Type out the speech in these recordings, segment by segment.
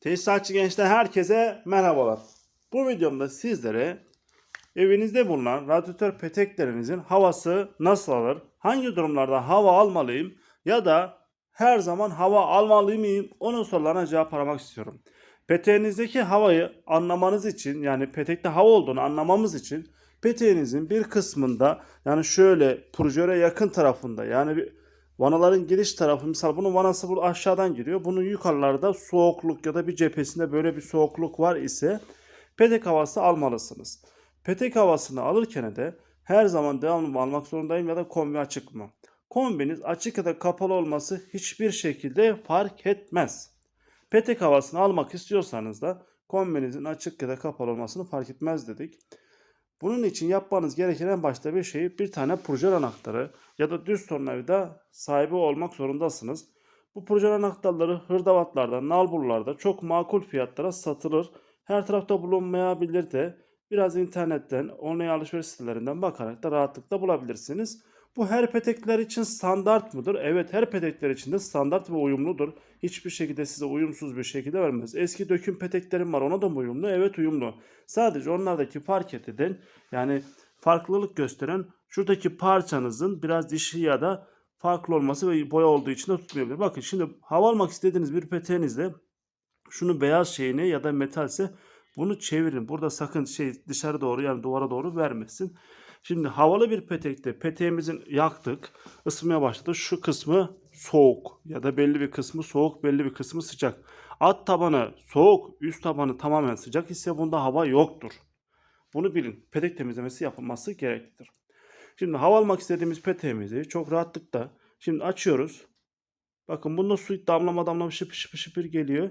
Tesisatçı gençler herkese merhabalar. Bu videomda sizlere evinizde bulunan radyatör peteklerinizin havası nasıl alır, hangi durumlarda hava almalıyım ya da her zaman hava almalı mıyım onun sorularına cevap aramak istiyorum. Peteğinizdeki havayı anlamanız için yani petekte hava olduğunu anlamamız için peteğinizin bir kısmında yani şöyle purjöre yakın tarafında yani bir Vanaların giriş tarafı misal bunun vanası bu aşağıdan giriyor. Bunun yukarılarda soğukluk ya da bir cephesinde böyle bir soğukluk var ise petek havası almalısınız. Petek havasını alırken de her zaman devamlı mı almak zorundayım ya da kombi açık mı? Kombiniz açık ya da kapalı olması hiçbir şekilde fark etmez. Petek havasını almak istiyorsanız da kombinizin açık ya da kapalı olmasını fark etmez dedik. Bunun için yapmanız gereken en başta bir şey bir tane proje anahtarı ya da düz tornavida sahibi olmak zorundasınız. Bu proje anahtarları hırdavatlarda, nalburlarda çok makul fiyatlara satılır. Her tarafta bulunmayabilir de biraz internetten, online alışveriş sitelerinden bakarak da rahatlıkla bulabilirsiniz. Bu her petekler için standart mıdır? Evet her petekler için de standart ve uyumludur. Hiçbir şekilde size uyumsuz bir şekilde vermez. Eski döküm peteklerim var ona da mı uyumlu? Evet uyumlu. Sadece onlardaki fark eden yani farklılık gösteren şuradaki parçanızın biraz dişi ya da farklı olması ve boya olduğu için de tutmayabilir. Bakın şimdi hava almak istediğiniz bir peteğinizde şunu beyaz şeyine ya da metalse bunu çevirin. Burada sakın şey dışarı doğru yani duvara doğru vermesin. Şimdi havalı bir petekte peteğimizin yaktık, ısınmaya başladı. Şu kısmı soğuk ya da belli bir kısmı soğuk, belli bir kısmı sıcak. Alt tabanı soğuk, üst tabanı tamamen sıcak ise bunda hava yoktur. Bunu bilin. Petek temizlemesi yapılması gereklidir. Şimdi hava almak istediğimiz peteğimizi çok rahatlıkla şimdi açıyoruz. Bakın bunda su damlama damlama şıpır şıpır şıpır geliyor.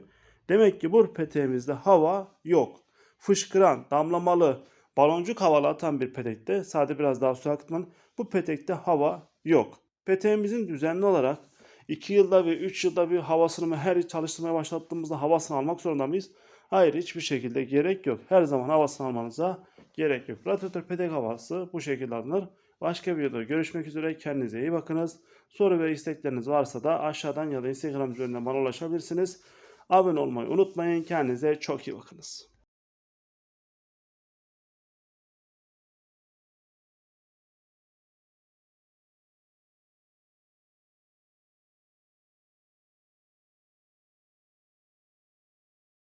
Demek ki bu peteğimizde hava yok. Fışkıran, damlamalı, baloncuk havalı atan bir petekte sade biraz daha su akıtmanın bu petekte hava yok. Peteğimizin düzenli olarak 2 yılda ve 3 yılda bir havasını her çalıştırmaya başlattığımızda havasını almak zorunda mıyız? Hayır hiçbir şekilde gerek yok. Her zaman havasını almanıza gerek yok. Radyatör petek havası bu şekilde alınır. Başka bir videoda görüşmek üzere. Kendinize iyi bakınız. Soru ve istekleriniz varsa da aşağıdan ya da Instagram üzerinden bana ulaşabilirsiniz. Abone olmayı unutmayın. Kendinize çok iyi bakınız.